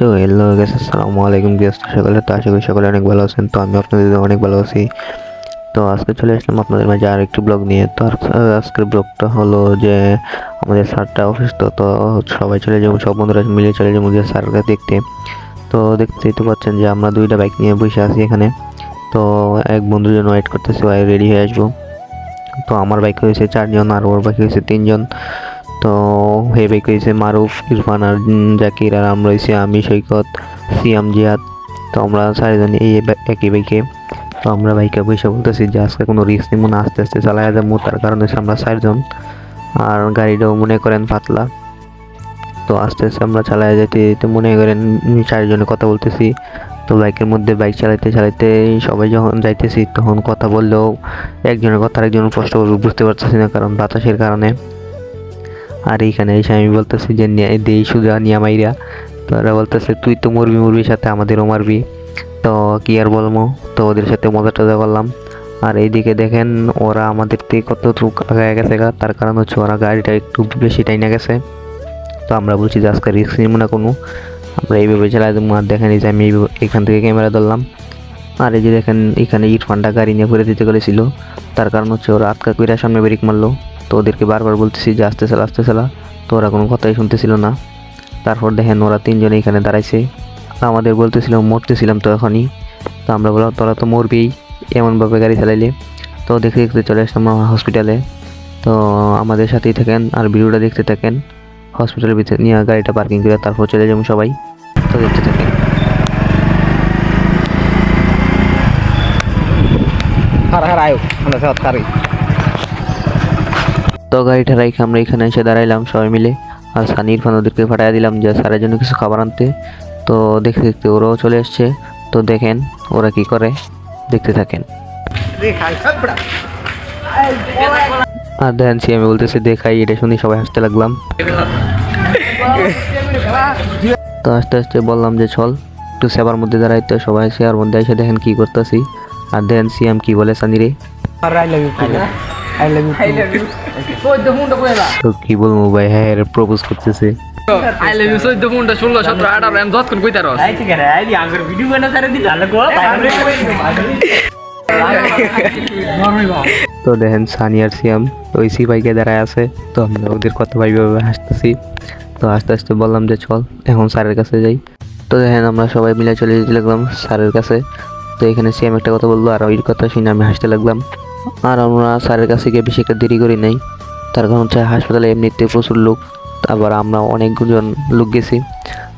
তো হ্যালো গেছে আসসালামু আলাইকুম গেস্ট সকলে, তো আশা করি সকলে অনেক ভালো আছেন। তো আমি আপনাদের অনেক ভালো আছি। তো আজকে চলে আসলাম আপনাদের মাঝে আর একটি ব্লগ নিয়ে। তো আজ- আজকের ব্লগটা হলো যে, আমাদের স্যারটা অসুস্থ, তো সবাই চলে যাব, সব বন্ধুরা মিলে চলে যাব যে স্যারকে দেখতে। তো দেখতেই তো পাচ্ছেন যে আমরা দুইটা বাইক নিয়ে বসে আছি এখানে। তো এক বন্ধুর জন্য ওয়েট করতেছি, ভাই রেডি হয়ে আসব। তো আমার বাইক হয়েছে চারজন, আর ওর বাইক হয়েছে তিনজন। তো হে বাইক হয়েছে মারুফ, ইরফান আর জাকির আর আমরা হয়েছে আমি, সৈকত, সিয়াম, জিয়াদ। তো আমরা চারিজন এই একই বাইকে তো আমরা বাইকে বসে বলতেছি যে আজকে কোনো রিস্ক নিব না আস্তে আস্তে চালায় যাব। তার কারণে আমরা চারজন। আর গাড়িটাও মনে করেন পাতলা। তো আস্তে আস্তে আমরা চালায় যেতে যেতে মনে করেন চারজনে কথা বলতেছি। তো বাইকের মধ্যে বাইক চালাইতে চালাইতে সবাই যখন যাইতেছি, তখন কথা বললেও একজনের কথা একজন স্পষ্ট বুঝতে পারতেছি না, কারণ বাতাসের কারণে। আর এইখানে এসে আমি বলতেছি যে দেই সুজা নিয়া মাইরা। তো ওরা বলতেছে, তুই তো মরবি মরবি সাথে আমাদেরও মারবি। তো কি আর বলব? তো ওদের সাথে মজা টজা করলাম। আর এইদিকে দেখেন, ওরা আমাদের থেকে কত আগায় গেছে গা, তার কারণ হচ্ছে ওরা গাড়িটা একটু বেশি টাইনা গেছে। তো আমরা বলছি যে, আজকে রিস্ক নিব না কোনো। আমরা এইভাবে চালাই দেবো, আর দেখেন এই যে আমি এখান থেকে ক্যামেরা ধরলাম। আর এই যে দেখেন, এখানে ইরফানটা গাড়ি নিয়ে ঘুরে দিতে গেছিল তার কারণ হচ্ছে ওরা আটকা কইরা সামনে ব্রেক মারলো। তো ওদেরকে বারবার বলতেছি যে, আস্তে চালা আস্তে চালা। তো ওরা কোনো কথাই শুনতেছিল না। তারপর দেখেন ওরা তিনজনে এখানে দাঁড়াইছে। আমাদের বলতেছিল, মরতেছিলাম তো এখনই। তো আমরা বললাম, তোরা তো মরবেই, এমনভাবে গাড়ি চালাইলে। তো দেখতে দেখতে চলে আসলাম হসপিটালে তো আমাদের সাথেই থাকেন আর ভিডিওটা দেখতে থাকেন। হসপিটালের ভিতরে নিয়ে গাড়িটা পার্কিং করে তারপর চলে যাব সবাই। তো দেখতে থাকেন। har har ayo আমরা সাথ কারি তো গাড়িটা রাইখে আমরা এখানে এসে দাঁড়াইলাম সবাই মিলে। আর সানি ইরফান ওদেরকে পাঠাইয়া দিলাম যে, স্যারের জন্য কিছু খাবার আনতে। তো দেখতে দেখতে ওরাও চলে আসছে তো দেখেন ওরা কি করে। দেখতে থাকেন। আর দেখেন সে আমি বলতেছি, দেখাই, এটা শুনে সবাই হাসতে লাগলাম। তো আস্তে আস্তে বললাম যে, চল, একটু সেবার মধ্যে দাঁড়াই তো, সবাই সেবার মধ্যে এসে দেখেন কি করতেছি। আর দেখেন, সিএম কি বলে সানি রে I love you I love you তো কি বলব ভাই হ্যাঁ প্রপোজ করতেছে। আই লাভ ইউ চোদ্দ মুন্ডা ষোলো সতেরো আঠারো এম যত কইতার আই ঠিক আছে আই দি আঙ্গুর ভিডিও বানা সারে দি ভালো গো তো দেখেন সানি আর সিয়াম ওই সিপাইকে দাঁড়ায় আছে তো আমরা ওদের কথা ভাইভাবে হাসতেছি। তো আস্তে আস্তে বললাম যে চল এখন স্যারের কাছে যাই। তো দেখেন আমরা সবাই মিলে চলে যেতে লাগলাম স্যারের কাছে। তো এখানে সিয়াম একটা কথা বলল আর ওই কথা শুনে আমি হাসতে লাগলাম। আর আমরা স্যারের কাছে গিয়ে বেশি একটা দেরি করি নাই। তার কারণ হচ্ছে হাসপাতালে এমনিতে প্রচুর লোক, আবার আমরা অনেকজন লোক গেছি।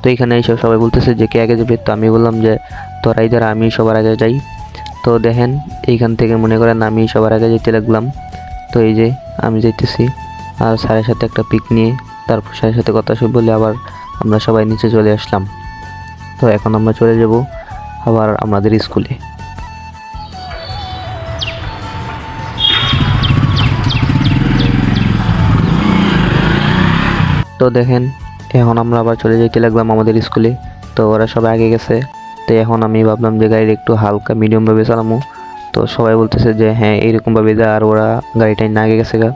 তো এখানে এইসব সবাই বলতেছে যে, কে আগে যাবে? তো আমি বললাম যে তোরাই যারা, আমি সবার আগে যাই। তো দেখেন, এইখান থেকে মনে করেন আমি সবার আগে যেতে লাগলাম। তো এই যে, আমি যাইতেছি। আর স্যারের সাথে একটা পিক নিয়ে, তারপর স্যারের সাথে কথা সব বলে আবার আমরা সবাই নিচে চলে আসলাম। তো এখন আমরা চলে যাব আবার আমাদের স্কুলে। তো দেখেন, এখন আমরা আবার চলে যেতে লাগলাম আমাদের স্কুলে। তো ওরা সবাই আগে গেছে। তো এখন আমি ভাবলাম যে গাড়ির একটু হালকা মিডিয়ামভাবে চালামো। তো সবাই বলতেছে যে হ্যাঁ এইরকমভাবে যা, আর ওরা গাড়িটাই না আগে গেছে গা।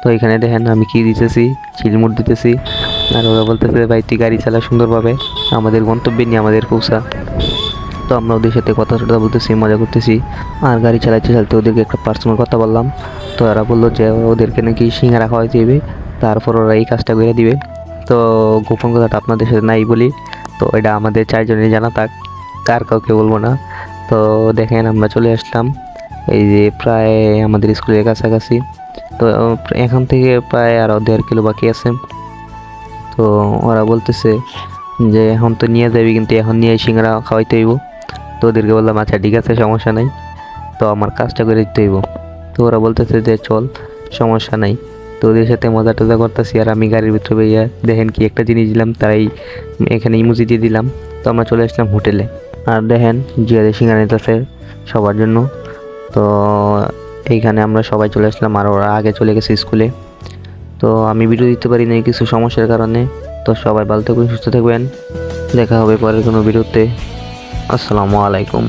তো এখানে দেখেন আমি কি দিতেছি? চিলমুট দিতেছি। আর ওরা বলতেছে, ভাই, তুই গাড়ি চালা সুন্দরভাবে। আমাদের গন্তব্যে নিয়ে আমাদের পৌঁছা। তো আমরা ওদের সাথে কথা টথা বলতেছি, মজা করতেছি। আর গাড়ি চালাইতে চালাতে ওদেরকে একটা পার্সোনাল কথা বললাম। তো ওরা বলল যে, ওদেরকে নাকি সিঙ্গারা খাওয়াই দিবে তারপর ওরা এই কাজটা করে দিবে। তো গোপন কথাটা আপনাদের সাথে নাই বলি। তো এটা আমাদের চারজনের জানা থাক, কার কাউকে বলব না। তো দেখেন আমরা চলে আসলাম। এই যে প্রায় আমাদের স্কুলের কাছাকাছি। তো, এখান থেকে প্রায় আরও দেড় কিলো বাকি আছে। তো ওরা বলতেছে যে, এখন তো নিয়ে যাবি, কিন্তু এখন নিয়ে সিঙ্গারা খাওয়াইতে হইব। তো ওদেরকে বললাম আচ্ছা ঠিক আছে, সমস্যা নাই। তো আমার কাজটা করে দিতে হইব। তো ওরা বলতেছে যে, চল, সমস্যা নাই। তো ওদের সাথে মজা টজা করতেছি আর আমি গাড়ির ভিতরে ভাইয়া দেখেন কি একটা জিনিস দিলাম, তাই এখানে ইমুজি দিয়ে দিলাম। তো আমরা চলে আসলাম হোটেলে। আর দেখেন, জিয়াদের সিঙ্গারা নিতেছে সবার জন্য। তো এইখানে আমরা সবাই চলে আসলাম আর ওরা আগে চলে গেছে স্কুলে। তো আমি ভিডিও দিতে পারি না কিছু সমস্যার কারণে। তো সবাই ভালো থাকবেন, সুস্থ থাকবেন। দেখা হবে পরের কোনো ভিডিওতে। আসসালামু আলাইকুম।